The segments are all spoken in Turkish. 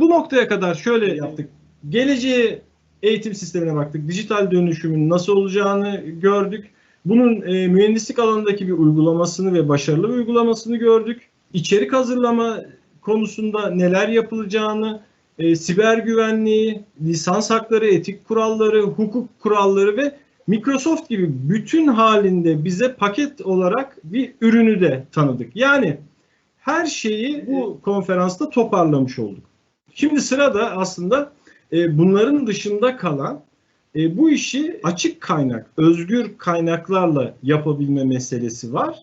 Bu noktaya kadar şöyle yaptık. Geleceğe eğitim sistemine baktık. Dijital dönüşümün nasıl olacağını gördük. Bunun e, mühendislik alanındaki bir uygulamasını ve başarılı bir uygulamasını gördük. İçerik hazırlama konusunda neler yapılacağını, e, siber güvenliği, lisans hakları, etik kuralları, hukuk kuralları ve Microsoft gibi bütün halinde bize paket olarak bir ürünü de tanıdık. Yani her şeyi bu konferansta toparlamış olduk. Şimdi sırada aslında e, bunların dışında kalan e, bu işi açık kaynak, özgür kaynaklarla yapabilme meselesi var.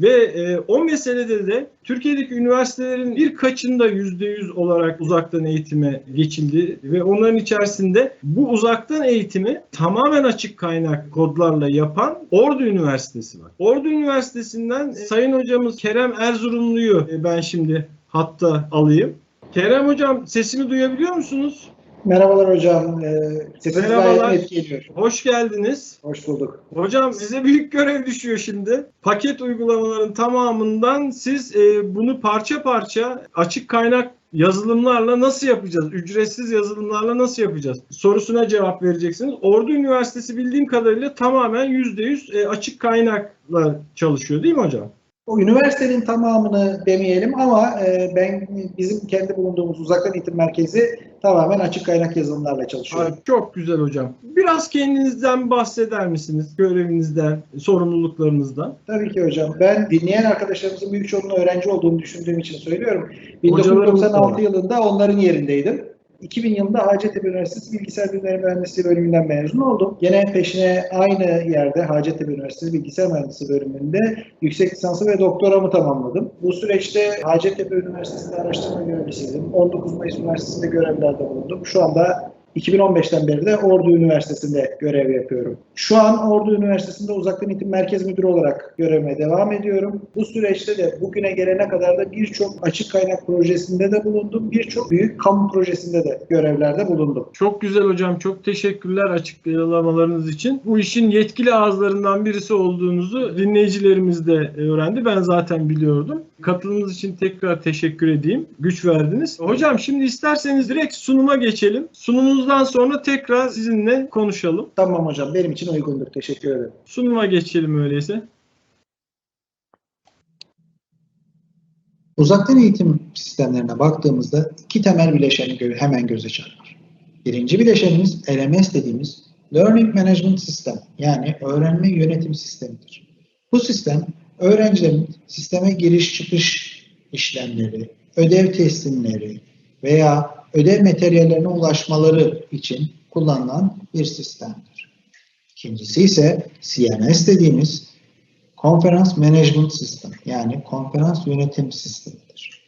Ve e, o meselede de Türkiye'deki üniversitelerin birkaçında yüzde yüz olarak uzaktan eğitime geçildi ve onların içerisinde bu uzaktan eğitimi tamamen açık kaynak kodlarla yapan Ordu Üniversitesi var. Ordu Üniversitesi'nden Sayın Hocamız Kerem Erzurumlu'yu e, ben şimdi hatta alayım. Kerem Hocam sesimi duyabiliyor musunuz? Merhabalar hocam. Ee, sesiniz Merhabalar. gayet net geliyor. Hoş geldiniz. Hoş bulduk. Hocam size büyük görev düşüyor şimdi. Paket uygulamaların tamamından siz e, bunu parça parça açık kaynak yazılımlarla nasıl yapacağız? Ücretsiz yazılımlarla nasıl yapacağız? Sorusuna cevap vereceksiniz. Ordu Üniversitesi bildiğim kadarıyla tamamen %100 e, açık kaynakla çalışıyor değil mi hocam? O üniversitenin tamamını demeyelim ama e, ben bizim kendi bulunduğumuz uzaktan eğitim merkezi tamamen açık kaynak yazılımlarla çalışıyor. Ay, Çok güzel hocam. Biraz kendinizden bahseder misiniz? Görevinizden, sorumluluklarınızdan. Tabii ki hocam. Ben dinleyen arkadaşlarımızın büyük çoğunun öğrenci olduğunu düşündüğüm için söylüyorum. Hocalarımız da 1996 var. yılında onların yerindeydim. 2000 yılında Hacettepe Üniversitesi Bilgisayar Bilimleri Mühendisliği bölümünden mezun oldum. Gene peşine aynı yerde Hacettepe Üniversitesi Bilgisayar Mühendisliği bölümünde yüksek lisansı ve doktoramı tamamladım. Bu süreçte Hacettepe Üniversitesi'nde araştırma görevlisiydim. 19 Mayıs Üniversitesi'nde görevlerde bulundum. Şu anda 2015'ten beri de Ordu Üniversitesi'nde görev yapıyorum. Şu an Ordu Üniversitesi'nde uzaktan eğitim merkez müdürü olarak görevime devam ediyorum. Bu süreçte de bugüne gelene kadar da birçok açık kaynak projesinde de bulundum. Birçok büyük kamu projesinde de görevlerde bulundum. Çok güzel hocam. Çok teşekkürler açıklamalarınız için. Bu işin yetkili ağızlarından birisi olduğunuzu dinleyicilerimiz de öğrendi. Ben zaten biliyordum. Katılımınız için tekrar teşekkür edeyim. Güç verdiniz. Hocam şimdi isterseniz direkt sunuma geçelim. Sunumunuzdan sonra tekrar sizinle konuşalım. Tamam hocam benim için uygundur. Teşekkür ederim. Sunuma geçelim öyleyse. Uzaktan eğitim sistemlerine baktığımızda iki temel bileşeni gö- hemen göze çarpar. Birinci bileşenimiz LMS dediğimiz Learning Management System yani öğrenme yönetim sistemidir. Bu sistem öğrencilerin sisteme giriş çıkış işlemleri, ödev teslimleri veya ödev materyallerine ulaşmaları için kullanılan bir sistemdir. İkincisi ise CMS dediğimiz Konferans Management System yani konferans yönetim sistemidir.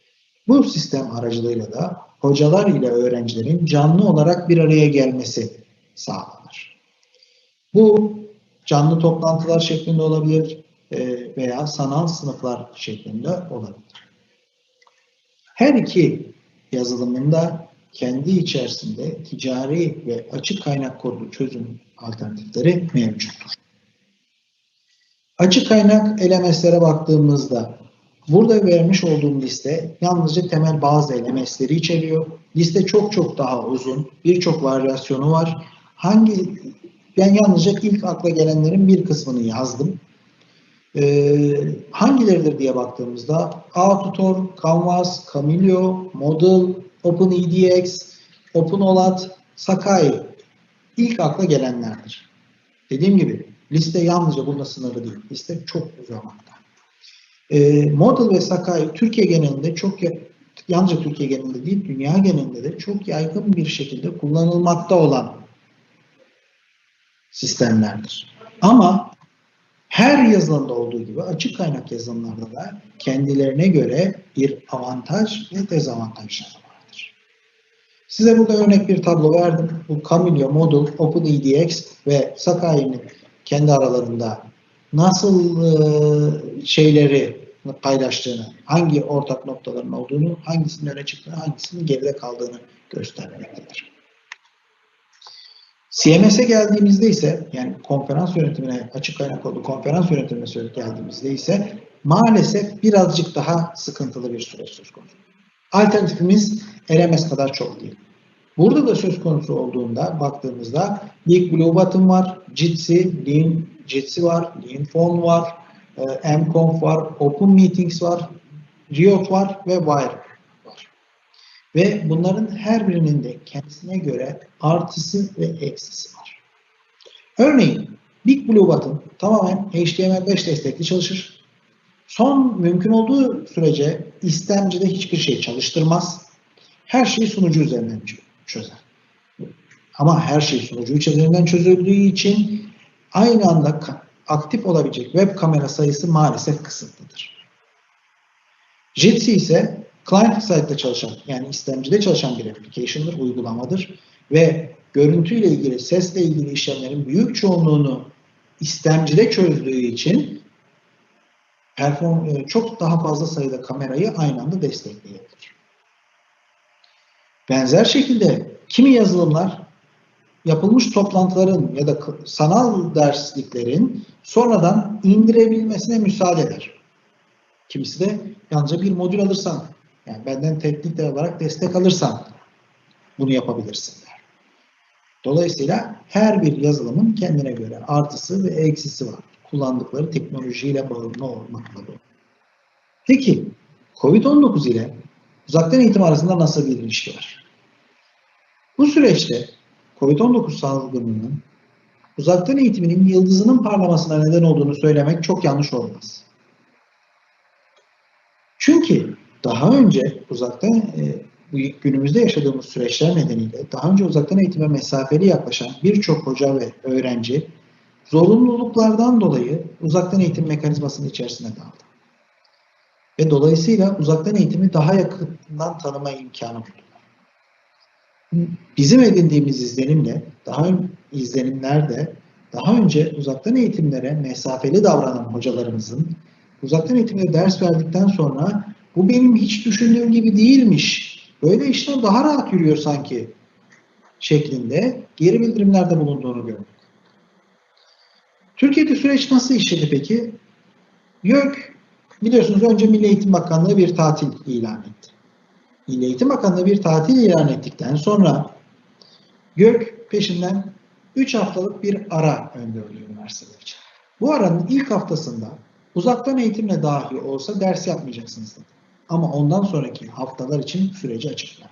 Bu sistem aracılığıyla da hocalar ile öğrencilerin canlı olarak bir araya gelmesi sağlanır. Bu canlı toplantılar şeklinde olabilir e, veya sanal sınıflar şeklinde olabilir. Her iki yazılımın da kendi içerisinde ticari ve açık kaynak kodlu çözüm alternatifleri mevcuttur. Açık kaynak LMS'lere baktığımızda burada vermiş olduğum liste yalnızca temel bazı LMS'leri içeriyor. Liste çok çok daha uzun. Birçok varyasyonu var. Hangi ben yalnızca ilk akla gelenlerin bir kısmını yazdım. Ee, hangileridir diye baktığımızda AutoTor, Canvas, Camilio, Model, OpenEDX, OpenOLAT, Sakai ilk akla gelenlerdir. Dediğim gibi liste yalnızca bununla sınırlı değil. Liste çok uzamakta. Ee, Model ve Sakai Türkiye genelinde çok ya- yalnızca Türkiye genelinde değil, dünya genelinde de çok yaygın bir şekilde kullanılmakta olan sistemlerdir. Ama her yazılımda olduğu gibi açık kaynak yazılımlarda da kendilerine göre bir avantaj ve dezavantajları vardır. Size burada örnek bir tablo verdim. Bu Camilio, Model, OpenEDX ve Sakai'nin kendi aralarında nasıl şeyleri paylaştığını, hangi ortak noktaların olduğunu, hangisinin öne çıktığını, hangisinin geride kaldığını göstermektedir. CMS'e geldiğimizde ise yani konferans yönetimine açık kaynak olduğu konferans yönetimine geldiğimizde ise maalesef birazcık daha sıkıntılı bir süreç söz konusu. Alternatifimiz LMS kadar çok değil. Burada da söz konusu olduğunda baktığımızda Big Blue Button var, Jitsi, Lean Jitsi var, Lean Phone var, e, mconf var, Open Meetings var, Riot var ve Wire var. Ve bunların her birinin de kendisine göre artısı ve eksisi var. Örneğin Big Blue Button tamamen HTML5 destekli çalışır. Son mümkün olduğu sürece istemcide hiçbir şey çalıştırmaz. Her şeyi sunucu üzerinden çözer. Ama her şey sunucu üzerinden çözüldüğü için aynı anda aktif olabilecek web kamera sayısı maalesef kısıtlıdır. Jitsi ise client side'de çalışan yani istemcide çalışan bir application'dır, uygulamadır ve görüntüyle ilgili, sesle ilgili işlemlerin büyük çoğunluğunu istemcide çözdüğü için perform e, çok daha fazla sayıda kamerayı aynı anda destekleyebilir. Benzer şekilde kimi yazılımlar yapılmış toplantıların ya da sanal dersliklerin sonradan indirebilmesine müsaade eder. Kimisi de yalnızca bir modül alırsan, yani benden teknik olarak destek alırsan bunu yapabilirsin der. Dolayısıyla her bir yazılımın kendine göre artısı ve eksisi var. Kullandıkları teknolojiyle bağımlı olmakla bu. Peki COVID-19 ile uzaktan eğitim arasında nasıl bir ilişki var? Bu süreçte COVID-19 salgınının uzaktan eğitiminin yıldızının parlamasına neden olduğunu söylemek çok yanlış olmaz. Çünkü daha önce uzaktan e, bu günümüzde yaşadığımız süreçler nedeniyle daha önce uzaktan eğitime mesafeli yaklaşan birçok hoca ve öğrenci zorunluluklardan dolayı uzaktan eğitim mekanizmasının içerisine daldı. Ve dolayısıyla uzaktan eğitimi daha yakından tanıma imkanı buldular. Bizim edindiğimiz izlenimle, daha izlenimlerde daha önce uzaktan eğitimlere mesafeli davranan hocalarımızın uzaktan eğitimde ders verdikten sonra bu benim hiç düşündüğüm gibi değilmiş. Böyle işler daha rahat yürüyor sanki şeklinde geri bildirimlerde bulunduğunu gördük. Türkiye'de süreç nasıl işledi peki? YÖK biliyorsunuz önce Milli Eğitim Bakanlığı bir tatil ilan etti. Milli Eğitim Bakanlığı bir tatil ilan ettikten sonra YÖK peşinden 3 haftalık bir ara öngördü üniversiteler için. Bu aranın ilk haftasında uzaktan eğitimle dahi olsa ders yapmayacaksınız dedi. Ama ondan sonraki haftalar için süreci açıkladı.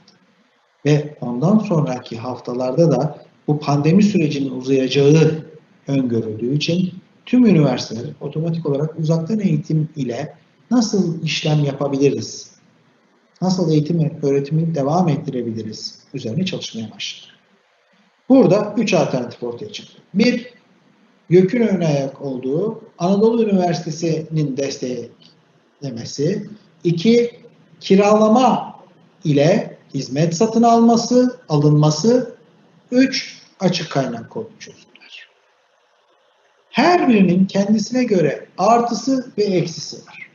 Ve ondan sonraki haftalarda da bu pandemi sürecinin uzayacağı öngörüldüğü için tüm üniversiteler otomatik olarak uzaktan eğitim ile nasıl işlem yapabiliriz? Nasıl eğitim öğretimi devam ettirebiliriz? Üzerine çalışmaya başladı. Burada üç alternatif ortaya çıktı. Bir, YÖK'ün ön ayak olduğu Anadolu Üniversitesi'nin desteklemesi. İki, kiralama ile hizmet satın alması, alınması. Üç, açık kaynak kodu çözümler. Her birinin kendisine göre artısı ve eksisi var.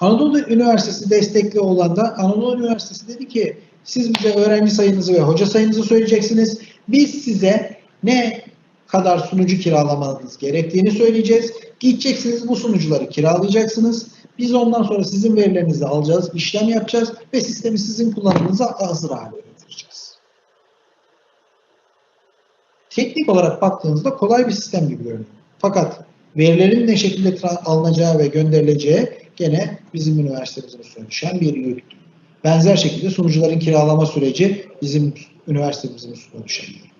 Anadolu Üniversitesi destekli olan da Anadolu Üniversitesi dedi ki siz bize öğrenci sayınızı ve hoca sayınızı söyleyeceksiniz. Biz size ne kadar sunucu kiralamanız gerektiğini söyleyeceğiz. Gideceksiniz bu sunucuları kiralayacaksınız. Biz ondan sonra sizin verilerinizi alacağız, işlem yapacağız ve sistemi sizin kullanımınıza hazır hale Teknik olarak baktığınızda kolay bir sistem gibi görünüyor. Fakat verilerin ne şekilde alınacağı ve gönderileceği gene bizim üniversitemizin üstüne bir yüktü. Benzer şekilde sunucuların kiralama süreci bizim üniversitemizin üstüne düşen bir yük.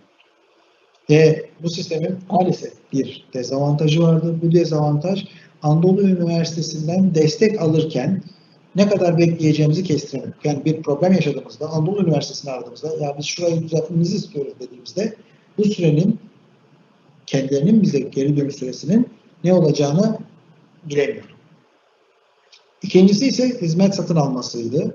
Ve bu sistemin maalesef bir dezavantajı vardı. Bu dezavantaj Anadolu Üniversitesi'nden destek alırken ne kadar bekleyeceğimizi kestiremedik. Yani bir problem yaşadığımızda Anadolu Üniversitesi'ni aradığımızda ya biz şurayı düzeltmemizi istiyoruz dediğimizde bu sürenin kendilerinin bize geri dönüş süresinin ne olacağını bilemiyorum. İkincisi ise hizmet satın almasıydı.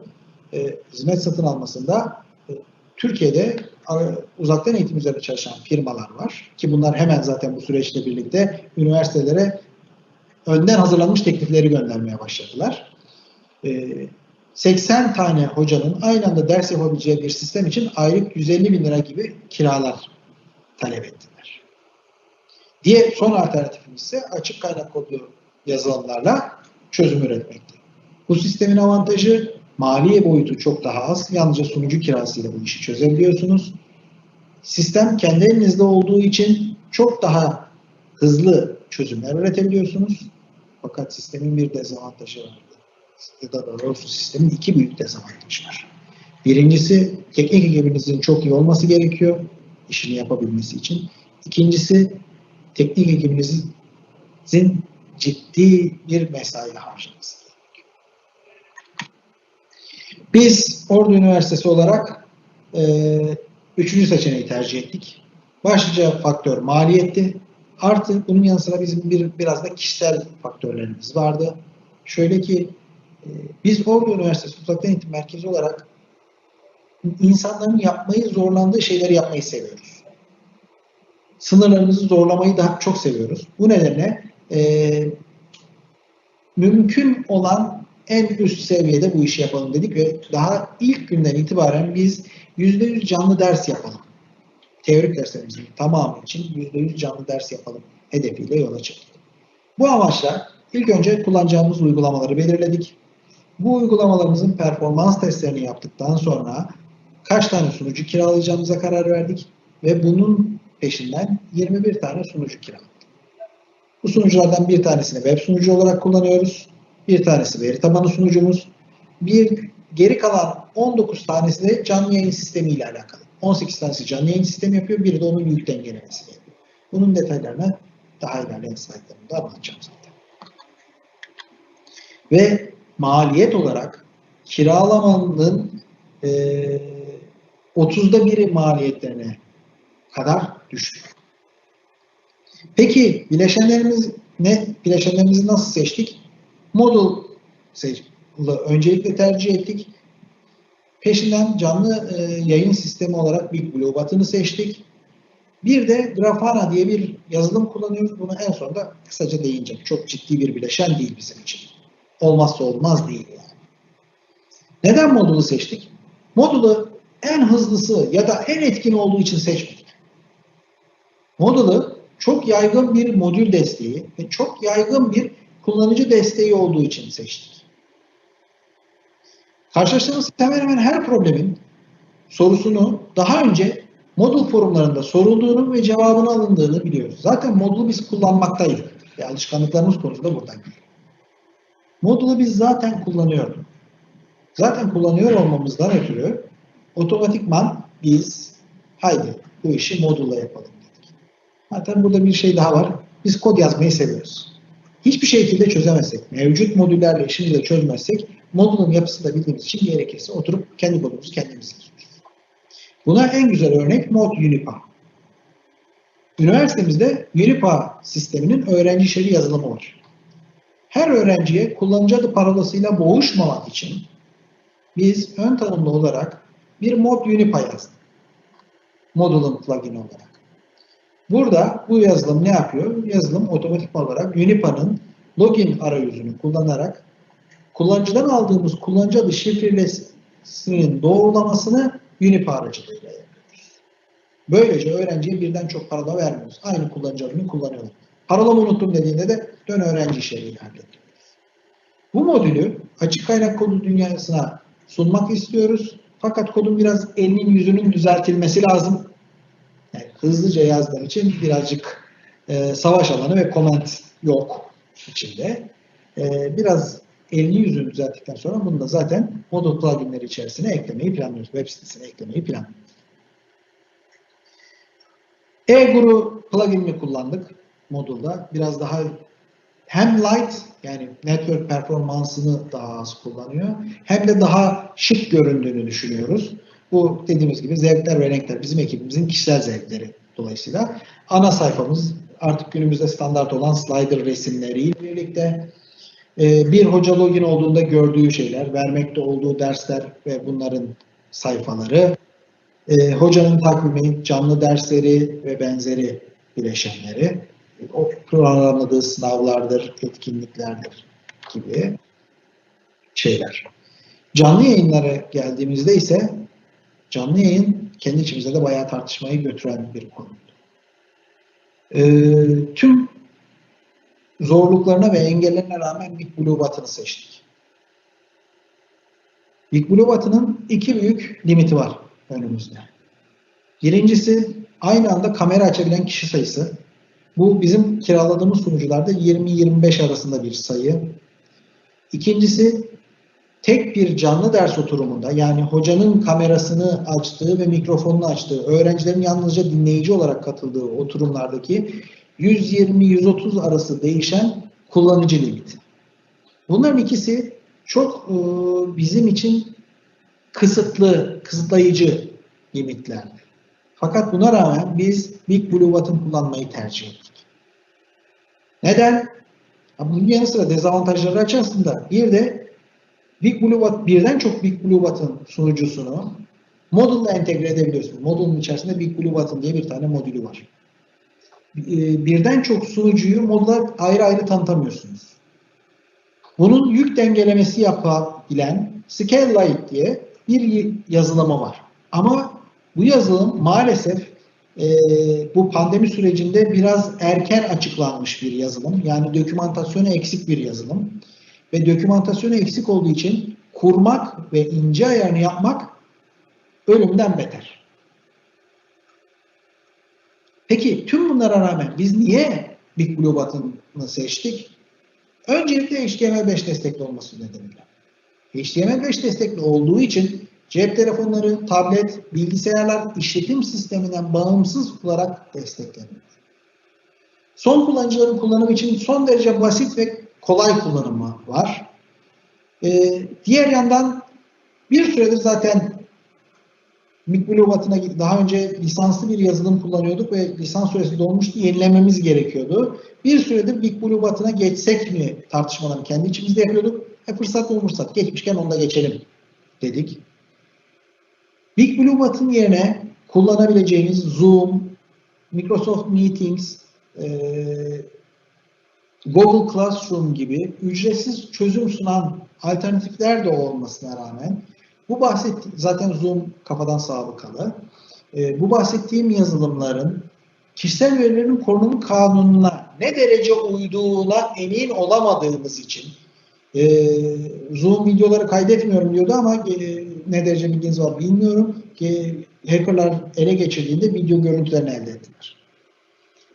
E, hizmet satın almasında e, Türkiye'de e, uzaktan eğitim üzerine çalışan firmalar var ki bunlar hemen zaten bu süreçle birlikte üniversitelere önden hazırlanmış teklifleri göndermeye başladılar. E, 80 tane hocanın aynı anda ders yapabileceği bir sistem için aylık 150 bin lira gibi kiralar talep ettiler. Diye son alternatifimiz ise açık kaynak kodlu yazılımlarla çözüm üretmekti. Bu sistemin avantajı Maliye boyutu çok daha az. Yalnızca sunucu kirasıyla bu işi çözebiliyorsunuz. Sistem kendi elinizde olduğu için çok daha hızlı çözümler üretebiliyorsunuz. Fakat sistemin bir dezavantajı var. Ya da doğrusu sistemin iki büyük dezavantajı var. Birincisi teknik ekibinizin çok iyi olması gerekiyor işini yapabilmesi için. İkincisi teknik ekibinizin ciddi bir mesai harcaması. Biz Ordu Üniversitesi olarak e, üçüncü seçeneği tercih ettik. Başlıca faktör maliyetti. Artı bunun yanı sıra bizim bir biraz da kişisel faktörlerimiz vardı. Şöyle ki e, biz Ordu Üniversitesi Uzaktan Eğitim Merkezi olarak insanların yapmayı zorlandığı şeyleri yapmayı seviyoruz. Sınırlarımızı zorlamayı da çok seviyoruz. Bu nedenle e, mümkün olan en üst seviyede bu işi yapalım dedik ve daha ilk günden itibaren biz %100 canlı ders yapalım. Teorik derslerimizin tamamı için %100 canlı ders yapalım hedefiyle yola çıktık. Bu amaçla ilk önce kullanacağımız uygulamaları belirledik. Bu uygulamalarımızın performans testlerini yaptıktan sonra kaç tane sunucu kiralayacağımıza karar verdik ve bunun peşinden 21 tane sunucu kiraladık. Bu sunuculardan bir tanesini web sunucu olarak kullanıyoruz. Bir tanesi veri tabanı sunucumuz. Bir geri kalan 19 tanesi de canlı yayın sistemi ile alakalı. 18 tanesi canlı yayın sistemi yapıyor. Biri de onun yük dengelemesi yapıyor. Bunun detaylarına daha ilerleyen slaytlarımda anlatacağım zaten. Ve maliyet olarak kiralamanın e, 30'da biri maliyetlerine kadar düştü. Peki bileşenlerimiz ne? Bileşenlerimizi nasıl seçtik? Modul seç, öncelikle tercih ettik. Peşinden canlı e, yayın sistemi olarak Big Button'ı seçtik. Bir de Grafana diye bir yazılım kullanıyoruz. Bunu en sonunda kısaca değineceğim. Çok ciddi bir bileşen değil bizim için. Olmazsa olmaz değil yani. Neden modulu seçtik? Modulu en hızlısı ya da en etkin olduğu için seçmedik. Modulu çok yaygın bir modül desteği ve çok yaygın bir kullanıcı desteği olduğu için seçtik. Karşılaştığımız hemen hemen her problemin sorusunu daha önce modul forumlarında sorulduğunu ve cevabını alındığını biliyoruz. Zaten modulu biz kullanmaktaydık. Ve alışkanlıklarımız konusunda buradan geliyor. Modulu biz zaten kullanıyorduk. Zaten kullanıyor olmamızdan ötürü otomatikman biz haydi bu işi modulla yapalım dedik. Zaten burada bir şey daha var. Biz kod yazmayı seviyoruz. Hiçbir şekilde çözemezsek, mevcut modüllerle işimizi de çözmezsek modulun yapısını da bildiğimiz için gerekirse oturup kendi kodumuzu kendimiz yazıyoruz. Buna en güzel örnek Mod Unipa. Üniversitemizde Unipa sisteminin öğrenci içeri yazılımı var. Her öğrenciye kullanıcı adı parolasıyla boğuşmamak için biz ön tanımlı olarak bir mod Unipa yazdık. Modulun plugin olarak. Burada bu yazılım ne yapıyor? Yazılım otomatik olarak Unipa'nın login arayüzünü kullanarak kullanıcıdan aldığımız kullanıcı adı şifrelesinin doğrulamasını Unipa aracılığıyla yapıyoruz. Böylece öğrenciye birden çok parola vermiyoruz. Aynı kullanıcı adını kullanıyorlar. Parolamı unuttum dediğinde de dön öğrenci işleriyle hallediyoruz. Bu modülü açık kaynak kodu dünyasına sunmak istiyoruz. Fakat kodun biraz elinin yüzünün düzeltilmesi lazım. Yani hızlıca yazdığım için birazcık e, savaş alanı ve comment yok içinde. E, biraz elini yüzünü düzelttikten sonra bunu da zaten modul pluginleri içerisine eklemeyi planlıyoruz. Web sitesine eklemeyi planlıyoruz. E-Guru pluginini kullandık modulda. Biraz daha hem light yani network performansını daha az kullanıyor hem de daha şık göründüğünü düşünüyoruz. Bu dediğimiz gibi zevkler ve renkler bizim ekibimizin kişisel zevkleri dolayısıyla. Ana sayfamız artık günümüzde standart olan slider resimleriyle birlikte e, bir hoca login olduğunda gördüğü şeyler, vermekte olduğu dersler ve bunların sayfaları, e, hocanın takvimi, canlı dersleri ve benzeri bileşenleri, o programladığı sınavlardır, etkinliklerdir gibi şeyler. Canlı yayınlara geldiğimizde ise canlı yayın kendi içimizde de bayağı tartışmayı götüren bir konu. Ee, tüm zorluklarına ve engellerine rağmen Big Blue Button'ı seçtik. Big Blue Button'ın iki büyük limiti var önümüzde. Birincisi aynı anda kamera açabilen kişi sayısı. Bu bizim kiraladığımız sunucularda 20-25 arasında bir sayı. İkincisi tek bir canlı ders oturumunda yani hocanın kamerasını açtığı ve mikrofonunu açtığı, öğrencilerin yalnızca dinleyici olarak katıldığı oturumlardaki 120-130 arası değişen kullanıcı limiti. Bunların ikisi çok e, bizim için kısıtlı, kısıtlayıcı limitler. Fakat buna rağmen biz Big Blue Button kullanmayı tercih ettik. Neden? Bunun yanı sıra dezavantajları açısından bir de Big Blue Button, birden çok Big Blue Button sunucusunu modulda entegre edebiliyorsun. Modulun içerisinde Big Blue Button diye bir tane modülü var. Ee, Birden çok sunucuyu modula ayrı ayrı tanıtamıyorsunuz. Bunun yük dengelemesi yapabilen Scale-Lite diye bir yazılımı var. Ama bu yazılım maalesef e, bu pandemi sürecinde biraz erken açıklanmış bir yazılım. Yani dokümantasyonu eksik bir yazılım. Ve dokümantasyonu eksik olduğu için kurmak ve ince ayarını yapmak ölümden beter. Peki tüm bunlara rağmen biz niye Big Blue Button'ı seçtik? Öncelikle HTML5 destekli olması nedeniyle. HTML5 destekli olduğu için cep telefonları, tablet, bilgisayarlar işletim sisteminden bağımsız olarak destekleniyor. Son kullanıcıların kullanımı için son derece basit ve kolay kullanımı var. Ee, diğer yandan bir süredir zaten Button'a daha önce lisanslı bir yazılım kullanıyorduk ve lisans süresi dolmuştu. Yenilememiz gerekiyordu. Bir süredir Big Button'a geçsek mi tartışmalarını kendi içimizde yapıyorduk. E fırsat fırsat. Geçmişken onda geçelim dedik. Big Blue Button yerine kullanabileceğiniz Zoom, Microsoft Meetings, e, Google Classroom gibi ücretsiz çözüm sunan alternatifler de olmasına rağmen bu bahset zaten Zoom kafadan sabıkalı. E, bu bahsettiğim yazılımların kişisel verilerin korunumu kanununa ne derece uyduğuna emin olamadığımız için e, Zoom videoları kaydetmiyorum diyordu ama e, ne derece bilginiz var bilmiyorum ki hackerlar ele geçirdiğinde video görüntülerini elde ettiler.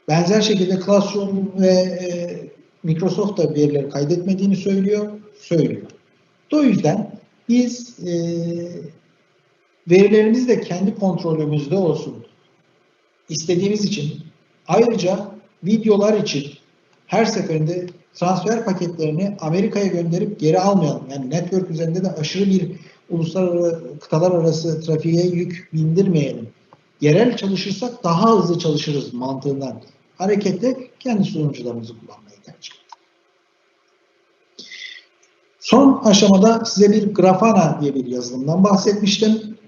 Benzer şekilde Classroom ve e, Microsoft da verileri kaydetmediğini söylüyor, söylüyor. O yüzden biz e, verilerimiz de kendi kontrolümüzde olsun istediğimiz için ayrıca videolar için her seferinde transfer paketlerini Amerika'ya gönderip geri almayalım. Yani network üzerinde de aşırı bir uluslararası kıtalar arası trafiğe yük bindirmeyelim. Yerel çalışırsak daha hızlı çalışırız mantığından hareketle kendi sunucularımızı kullanmayı tercih ettik. Son aşamada size bir Grafana diye bir yazılımdan bahsetmiştim.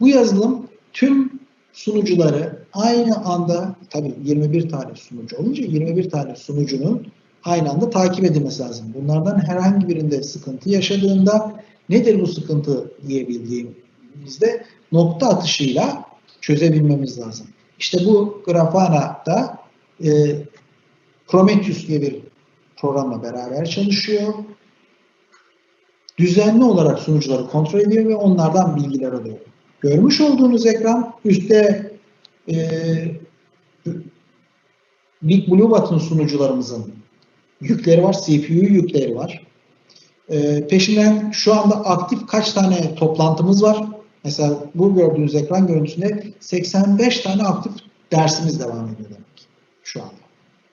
Bu yazılım tüm sunucuları aynı anda tabii 21 tane sunucu olunca 21 tane sunucunun aynı anda takip edilmesi lazım. Bunlardan herhangi birinde sıkıntı yaşadığında nedir bu sıkıntı diyebildiğimizde nokta atışıyla çözebilmemiz lazım. İşte bu Grafana'da e, Prometheus diye bir programla beraber çalışıyor. Düzenli olarak sunucuları kontrol ediyor ve onlardan bilgiler alıyor. Görmüş olduğunuz ekran üstte e, Big Blue Button sunucularımızın yükleri var, CPU yükleri var. E, peşinden şu anda aktif kaç tane toplantımız var? Mesela bu gördüğünüz ekran görüntüsünde 85 tane aktif dersimiz devam ediyor demek şu anda.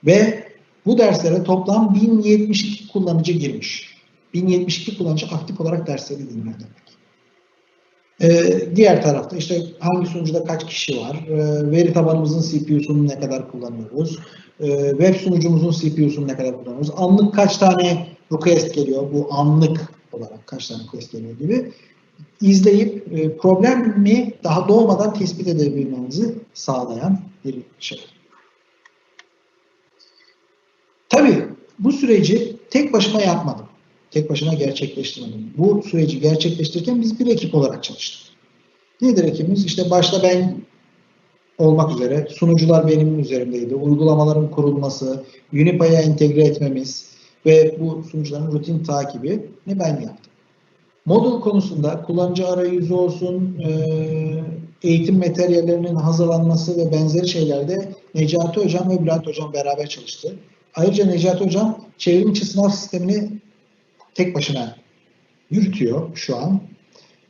Ve bu derslere toplam 1072 kullanıcı girmiş. 1072 kullanıcı aktif olarak dersleri dinliyor demek. Ee, diğer tarafta işte hangi sunucuda kaç kişi var, ee, veri tabanımızın CPU'sunu ne kadar kullanıyoruz, ee, web sunucumuzun CPU'sunu ne kadar kullanıyoruz, anlık kaç tane request geliyor, bu anlık olarak kaç tane request geliyor gibi izleyip e, problemi daha doğmadan tespit edebilmenizi sağlayan bir şey. Tabii bu süreci tek başıma yapmadım. Tek başına gerçekleştirmedim. Bu süreci gerçekleştirirken biz bir ekip olarak çalıştık. Nedir ekibimiz? İşte başta ben olmak üzere sunucular benim üzerimdeydi. Uygulamaların kurulması, Unipay'a entegre etmemiz ve bu sunucuların rutin takibi ne ben yaptım. Modul konusunda kullanıcı arayüzü olsun, e, eğitim materyallerinin hazırlanması ve benzeri şeylerde Necati Hocam ve Bülent Hocam beraber çalıştı. Ayrıca Necati Hocam çevrimiçi sınav sistemini tek başına yürütüyor şu an.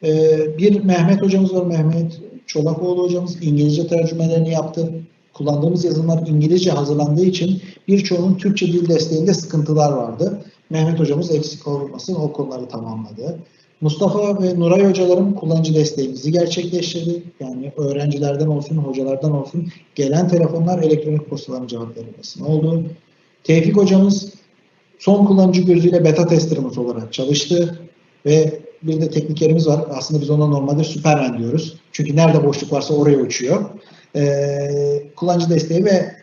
Ee, bir Mehmet hocamız var, Mehmet Çolakoğlu hocamız İngilizce tercümelerini yaptı. Kullandığımız yazılımlar İngilizce hazırlandığı için birçoğunun Türkçe dil desteğinde sıkıntılar vardı. Mehmet hocamız eksik olmasın o konuları tamamladı. Mustafa ve Nuray hocalarım kullanıcı desteğimizi gerçekleştirdi. Yani öğrencilerden olsun, hocalardan olsun gelen telefonlar elektronik postaların cevap verilmesine oldu. Tevfik hocamız son kullanıcı gözüyle beta testerımız olarak çalıştı ve bir de teknikerimiz var. Aslında biz ona normalde Superman diyoruz. Çünkü nerede boşluk varsa oraya uçuyor. Ee, kullanıcı desteği ve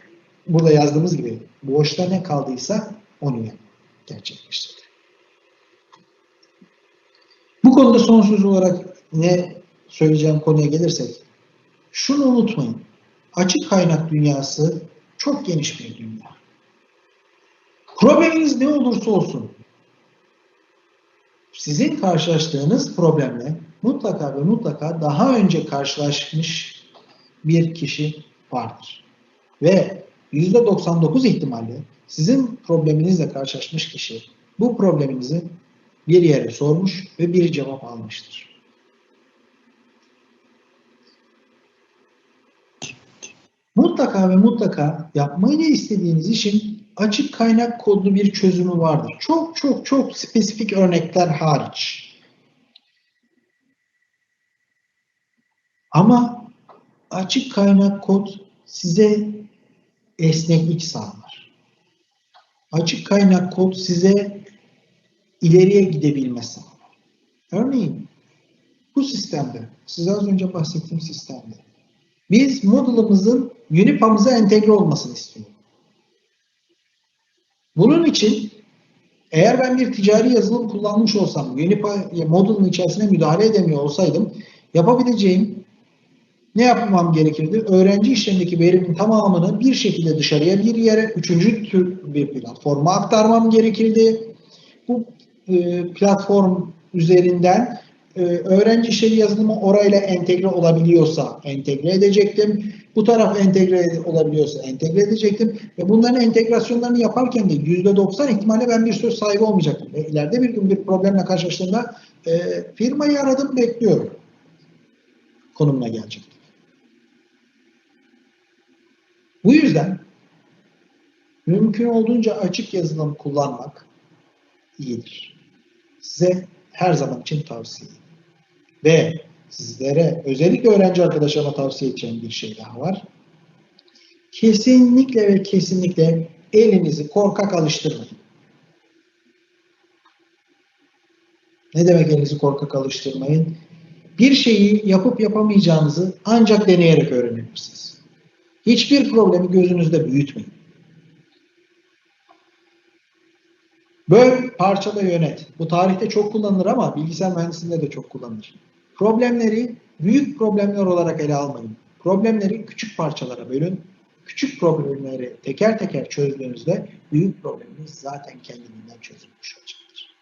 burada yazdığımız gibi boşta ne kaldıysa onu gerçekleştirdi. Bu konuda son söz olarak ne söyleyeceğim konuya gelirsek şunu unutmayın. Açık kaynak dünyası çok geniş bir dünya. Probleminiz ne olursa olsun sizin karşılaştığınız problemle mutlaka ve mutlaka daha önce karşılaşmış bir kişi vardır. Ve %99 ihtimalle sizin probleminizle karşılaşmış kişi bu probleminizi bir yere sormuş ve bir cevap almıştır. Mutlaka ve mutlaka yapmayı istediğiniz işin açık kaynak kodlu bir çözümü vardır. Çok çok çok spesifik örnekler hariç. Ama açık kaynak kod size esneklik sağlar. Açık kaynak kod size ileriye gidebilme sağlar. Örneğin bu sistemde, size az önce bahsettiğim sistemde biz module'ımızın Unipam'ıza entegre olmasını istiyoruz. Bunun için eğer ben bir ticari yazılım kullanmış olsam, Unipa modulun içerisine müdahale edemiyor olsaydım yapabileceğim ne yapmam gerekirdi? Öğrenci işlemindeki verimin tamamını bir şekilde dışarıya bir yere, üçüncü tür bir platforma aktarmam gerekirdi. Bu e, platform üzerinden e, öğrenci işleri yazılımı orayla entegre olabiliyorsa entegre edecektim. Bu taraf entegre olabiliyorsa entegre edecektim. Ve bunların entegrasyonlarını yaparken de %90 ihtimalle ben bir söz sahibi olmayacaktım. Ve ileride bir gün bir problemle karşılaştığımda e, firmayı aradım bekliyorum. Konumuna gelecektim. Bu yüzden mümkün olduğunca açık yazılım kullanmak iyidir. Size her zaman için tavsiye Ve sizlere özellikle öğrenci arkadaşlarıma tavsiye edeceğim bir şey daha var. Kesinlikle ve kesinlikle elinizi korkak alıştırmayın. Ne demek elinizi korkak alıştırmayın? Bir şeyi yapıp yapamayacağınızı ancak deneyerek öğrenebilirsiniz. Hiçbir problemi gözünüzde büyütmeyin. Böl, parçala, yönet. Bu tarihte çok kullanılır ama bilgisayar mühendisliğinde de çok kullanılır. Problemleri büyük problemler olarak ele almayın. Problemleri küçük parçalara bölün. Küçük problemleri teker teker çözdüğünüzde büyük probleminiz zaten kendiliğinden çözülmüş olacaktır.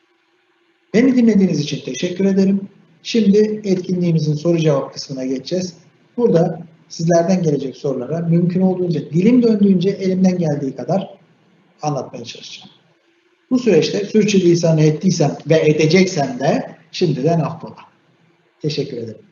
Beni dinlediğiniz için teşekkür ederim. Şimdi etkinliğimizin soru cevap kısmına geçeceğiz. Burada sizlerden gelecek sorulara mümkün olduğunca, dilim döndüğünce elimden geldiği kadar anlatmaya çalışacağım. Bu süreçte sürçülisan ettiysem ve edeceksem de şimdiden affola. Teşekkür ederim.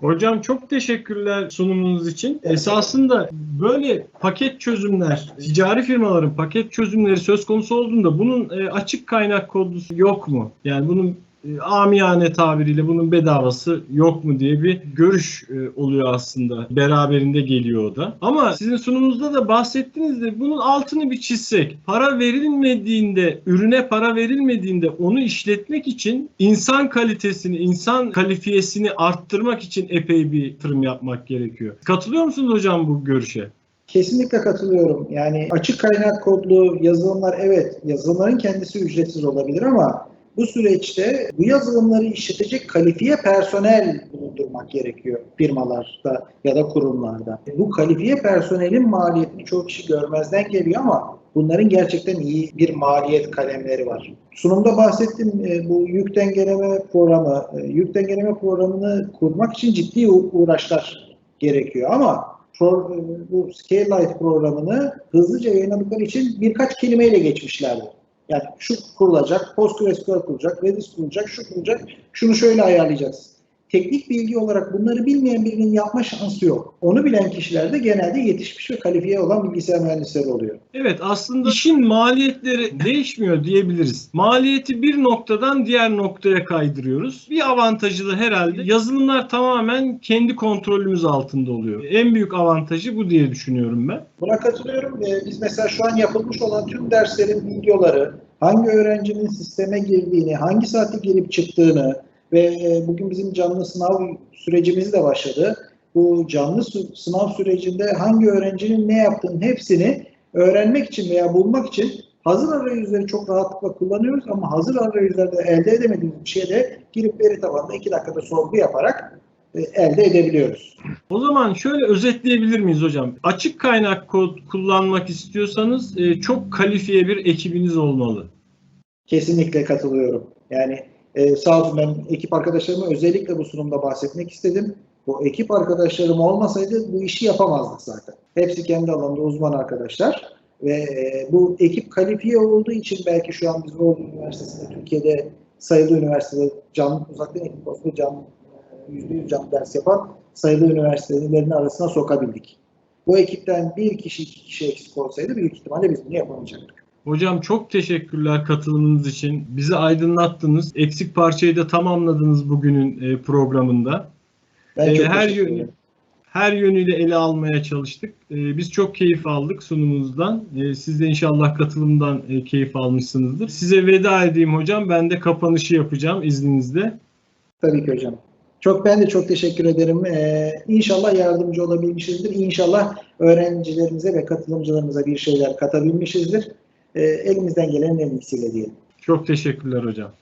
Hocam çok teşekkürler sunumunuz için. Esasında böyle paket çözümler, ticari firmaların paket çözümleri söz konusu olduğunda bunun e, açık kaynak kodu yok mu? Yani bunun e, amiyane tabiriyle bunun bedavası yok mu diye bir görüş e, oluyor aslında. Beraberinde geliyor o da. Ama sizin sunumunuzda da bahsettiğinizde bunun altını bir çizsek. Para verilmediğinde, ürüne para verilmediğinde onu işletmek için insan kalitesini, insan kalifiyesini arttırmak için epey bir yatırım yapmak gerekiyor. Katılıyor musunuz hocam bu görüşe? Kesinlikle katılıyorum. Yani açık kaynak kodlu yazılımlar evet yazılımların kendisi ücretsiz olabilir ama bu süreçte bu yazılımları işletecek kalifiye personel bulundurmak gerekiyor firmalarda ya da kurumlarda. Bu kalifiye personelin maliyetini çok kişi görmezden geliyor ama bunların gerçekten iyi bir maliyet kalemleri var. Sunumda bahsettim e, bu yük dengeleme programı, e, yük dengeleme programını kurmak için ciddi uğraşlar gerekiyor ama e, bu Scale-Light programını hızlıca yayınladıkları için birkaç kelimeyle geçmişlerdi. Yani şu kurulacak, PostgreSQL kurulacak, Redis kurulacak, şu kurulacak, şunu şöyle ayarlayacağız. Teknik bilgi olarak bunları bilmeyen birinin yapma şansı yok. Onu bilen kişiler de genelde yetişmiş ve kalifiye olan bilgisayar mühendisleri oluyor. Evet aslında işin maliyetleri değişmiyor diyebiliriz. Maliyeti bir noktadan diğer noktaya kaydırıyoruz. Bir avantajı da herhalde yazılımlar tamamen kendi kontrolümüz altında oluyor. En büyük avantajı bu diye düşünüyorum ben. Buna katılıyorum. Biz mesela şu an yapılmış olan tüm derslerin videoları, hangi öğrencinin sisteme girdiğini, hangi saatte girip çıktığını ve e, bugün bizim canlı sınav sürecimiz de başladı. Bu canlı sı- sınav sürecinde hangi öğrencinin ne yaptığının hepsini öğrenmek için veya bulmak için hazır arayüzleri çok rahatlıkla kullanıyoruz ama hazır arayüzlerde elde edemediğimiz bir şeye de girip veri tabanında iki dakikada sorgu yaparak e, elde edebiliyoruz. O zaman şöyle özetleyebilir miyiz hocam? Açık kaynak kod kullanmak istiyorsanız e, çok kalifiye bir ekibiniz olmalı. Kesinlikle katılıyorum. Yani e, sağ olsun ben ekip arkadaşlarıma özellikle bu sunumda bahsetmek istedim. Bu ekip arkadaşlarım olmasaydı bu işi yapamazdık zaten. Hepsi kendi alanında uzman arkadaşlar. Ve e, bu ekip kalifiye olduğu için belki şu an biz Ordu Üniversitesi'nde Türkiye'de sayılı üniversitede canlı uzaktan eğitim konusunda canlı e, %100 canlı ders yapan sayılı üniversitelerin arasına sokabildik. Bu ekipten bir kişi iki kişi eksik olsaydı büyük ihtimalle biz bunu yapamayacaktık. Hocam çok teşekkürler katılımınız için. Bizi aydınlattınız. Eksik parçayı da tamamladınız bugünün e, programında. Ben Ee, çok her teşekkür yön- ederim. Her yönüyle ele almaya çalıştık. E, biz çok keyif aldık sunumunuzdan. E, siz de inşallah katılımdan e, keyif almışsınızdır. Size veda edeyim hocam. Ben de kapanışı yapacağım izninizle. Tabii ki hocam. Çok ben de çok teşekkür ederim. Ee, inşallah yardımcı olabilmişizdir. İnşallah öğrencilerimize ve katılımcılarımıza bir şeyler katabilmişizdir. Ee, elimizden gelenin en iyisiyle diyelim. Çok teşekkürler hocam.